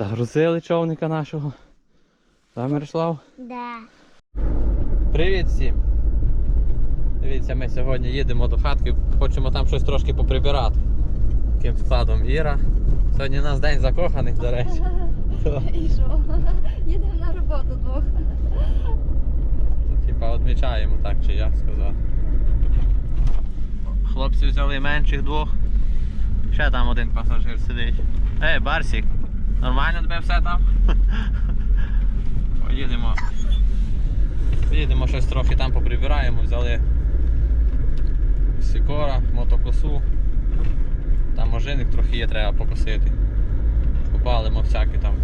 Загрузили човника нашого. Да, Мирослав? Да. Привіт всім! Дивіться, ми сьогодні їдемо до хатки, хочемо там щось трошки поприбирати. Таким складом Іра. Сьогодні у нас день закоханих, до речі. І що? Їдемо на роботу двох. Типа відмічаємо так, чи як сказати. Хлопці взяли менших двох. Ще там один пасажир сидить. Ей, Барсік, нормально тебе все там? Поїдемо. Поїдемо щось трохи там поприбираємо, взяли сікора, мотокосу. Там можинник трохи є, треба покосити. Купалимо всяке там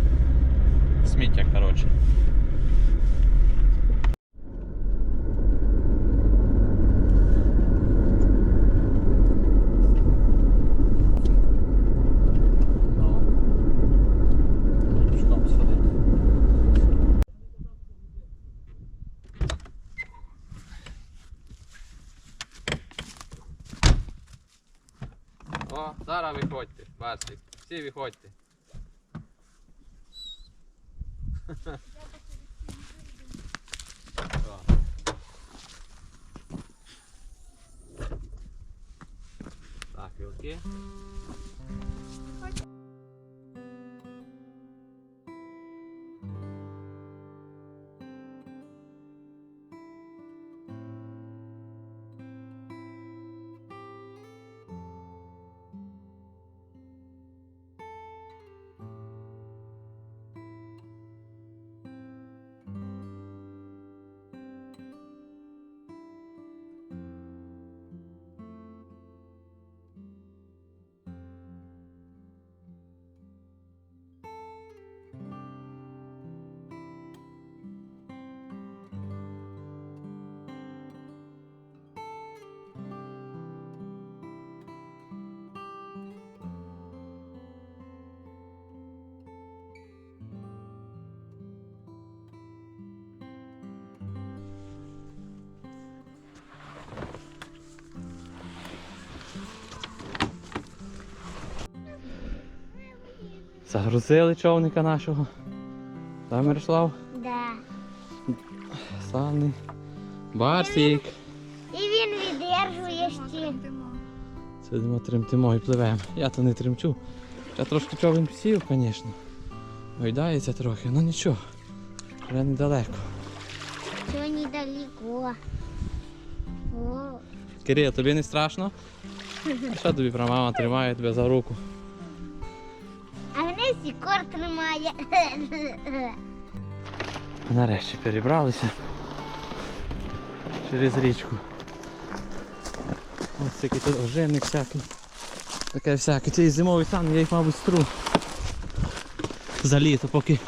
сміття, коротше. Ну, пішком сходити. О, зараз виходьте, бачите, всі виходьте. О. Так, вілки. Загрузили човника нашого. Да, Мирослав? Да. Славний. Барсік. І він віддержує ще. Сидимо тремтимо і пливемо. Я то не тремчу. Я трошки човен сів, звісно. Гойдається трохи, ну нічого. Вже недалеко. Що недалеко. Кирил, тобі не страшно? А що тобі про мама тримає тебе за руку? А мене сікор тримає. Нарешті перебралися через річку. Ось такий тут оживник всякий. Таке всяке. Цей зимовий стан, я їх, мабуть, стру. За літо, поки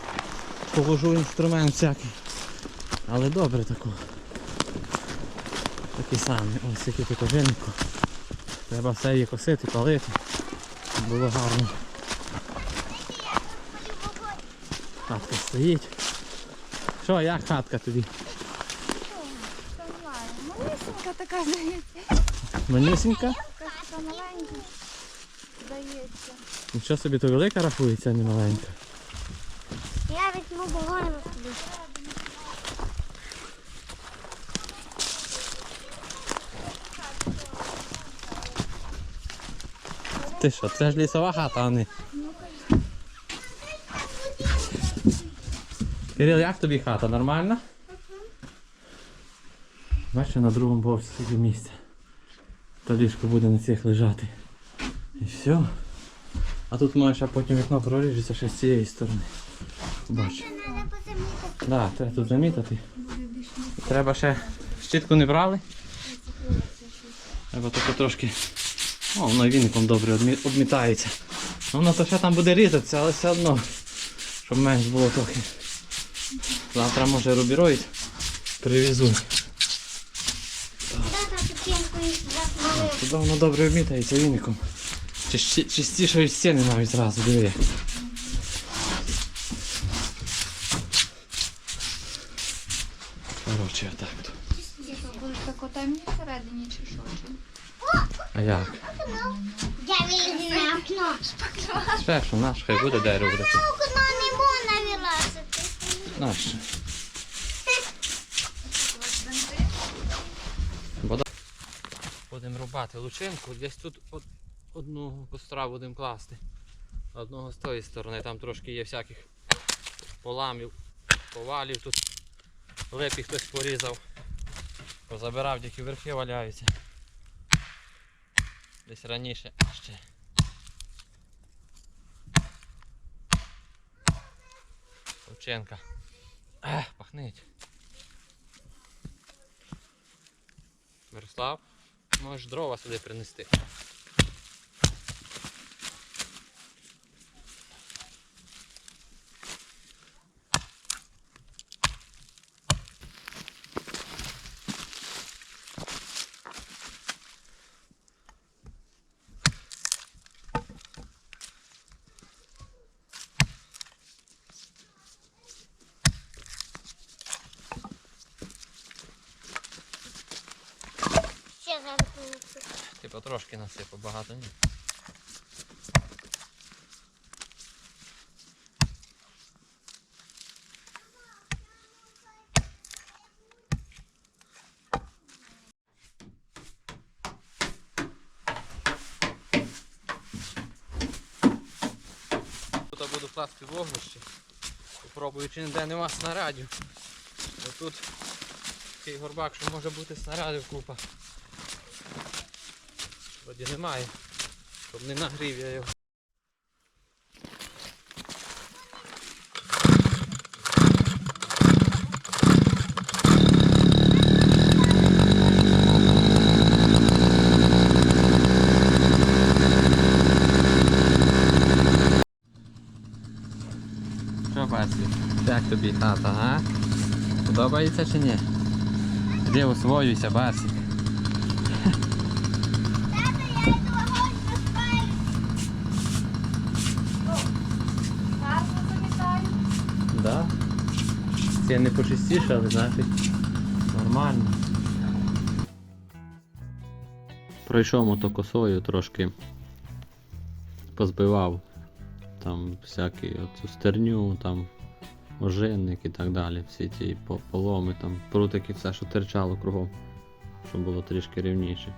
положу інструмент всякий. Але добре тако. Такий самий. Ось який тут оживнику. Треба все її косити, палити. Було гарно. Хатка стоїть. Що, як хатка тобі? Малесенька така, здається. Манюсінька? Така маленька. Здається. Нічого собі то велика рахується, а не маленька. Я візьму вогонь собі. Ти що, це ж лісова хата, а не. Кирил, як тобі хата? Нормальна? Бачиш, на другому поверсі скільки місця. То ліжко буде на цих лежати. І все. А тут можеш, а потім вікно проріжеться ще з цієї сторони. Позамітити. Да, треба тут замітити. Треба ще щітку не брали. Треба тільки трошки. О, воно і віником добре обмітається. Ну, Воно то ще там буде різатися, але все одно. Щоб менш було трохи. Завтра може рубіроїд привезу. Туди воно добре обмітається віником. Чисті- Чистішої стіни навіть зразу, диви. Коротше, отак то. Будеш тако темні всередині чи що? А як? Я вилізти на окно. Спершу наш, хай буде дерево. На окно не. Наш. Вода. Будемо рубати лучинку. Десь тут од- одну костра будемо класти. Одного з тої сторони. Там трошки є всяких поламів, повалів тут. Липі хтось порізав. Позабирав, тільки верхи валяються. Десь раніше ще. Лучинка. Ех, пахнить. Мирослав, можеш дрова сюди принести. Ще зараз принесу. Ти потрошки насипав, багато ні. Тут буду класти вогнище. Попробую, чи ніде нема снарядів. Тут такий горбак, що може бути снарядів купа. Вроді немає. Щоб не нагрів я його. Як тобі хата, а? Подобається чи ні? Де освоюйся, Басік? Це не почистішали, значить нормально. Пройшов мотокосою трошки позбивав там всякі оцю стерню, там ожинник і так далі. Всі ті поломи, там прутики, все, що терчало кругом, щоб було трішки рівніше.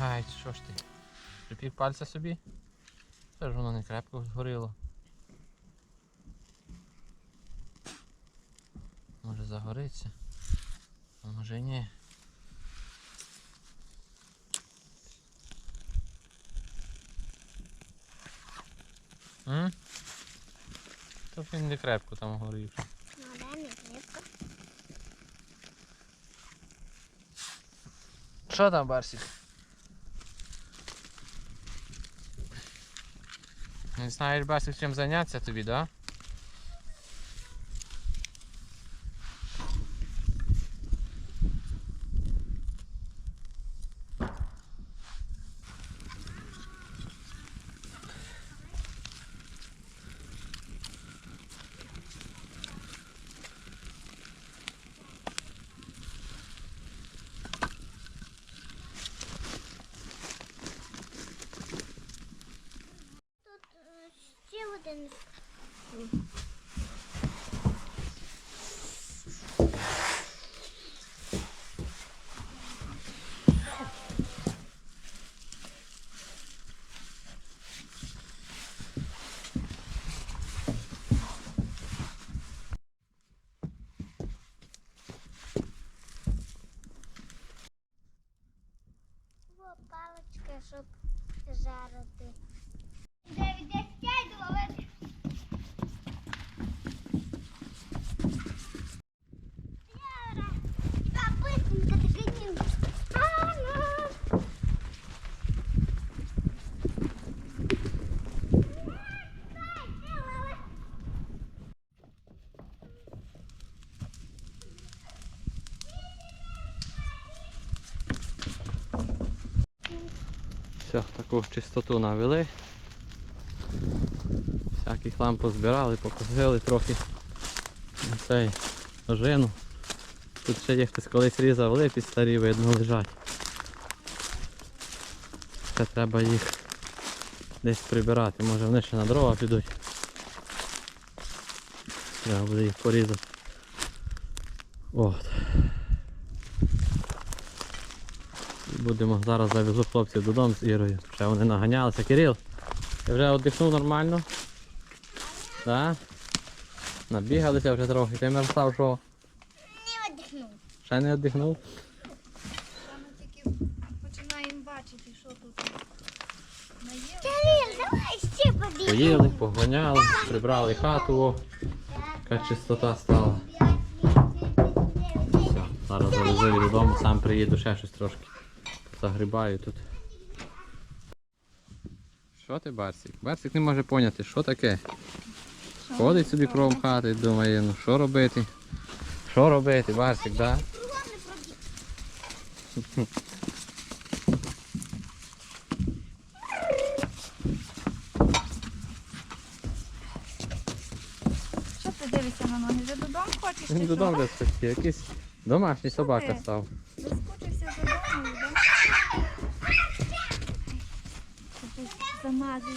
Ай, що ж ти? Припів пальця собі? Це ж воно не крепко згоріло. Може загориться, а може ні. М? То він не крепко там горів. Ну, да, не крепко. Що там, Барсік? Не знаєш, Барсік, чим зайнятися тобі, да? Тут е, ще один. О, паличка, щоб жарити. Де, де, я йду ловити. Таку чистоту навели. Всякий хлам позбирали, покосили трохи цей ожину. Тут ще є хтось колись різав липі старі, видно, лежать. Ще треба їх десь прибирати, може вони ще на дрова підуть. Треба буде їх порізати. От. І Будемо зараз завезу хлопців додому з Ірою. Ще вони наганялися. Кирил, ти вже віддихнув нормально? Так? Набігалися вже трохи. Ти Мирослав що? Не одихнув. Ще не віддихнув? Ми тільки починаємо бачити, що тут. Кирил, давай ще побіг. Поїли, погоняли, прибрали хату, о, яка чистота стала. Все, зараз завезу її додому, сам приїду, ще щось трошки загрібаю тут. Що ти, Барсик? Барсик не може поняти, що таке. Ходить собі кругом хати, думає, ну що робити? Що робити, Барсик, да? Що ти дивишся на ноги? Вже додому хочеш? чи Він що? додому вже якийсь домашній собака став. Lemari.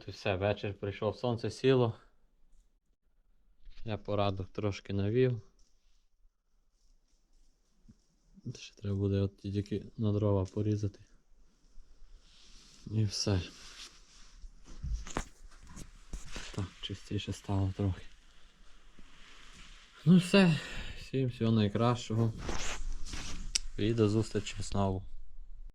От і все, вечір прийшов, сонце сіло. Я порадок трошки навів. Ще треба буде от тільки на дрова порізати. І все. Так, чистіше стало трохи. Ну все, всім всього найкращого. І до зустрічі знову.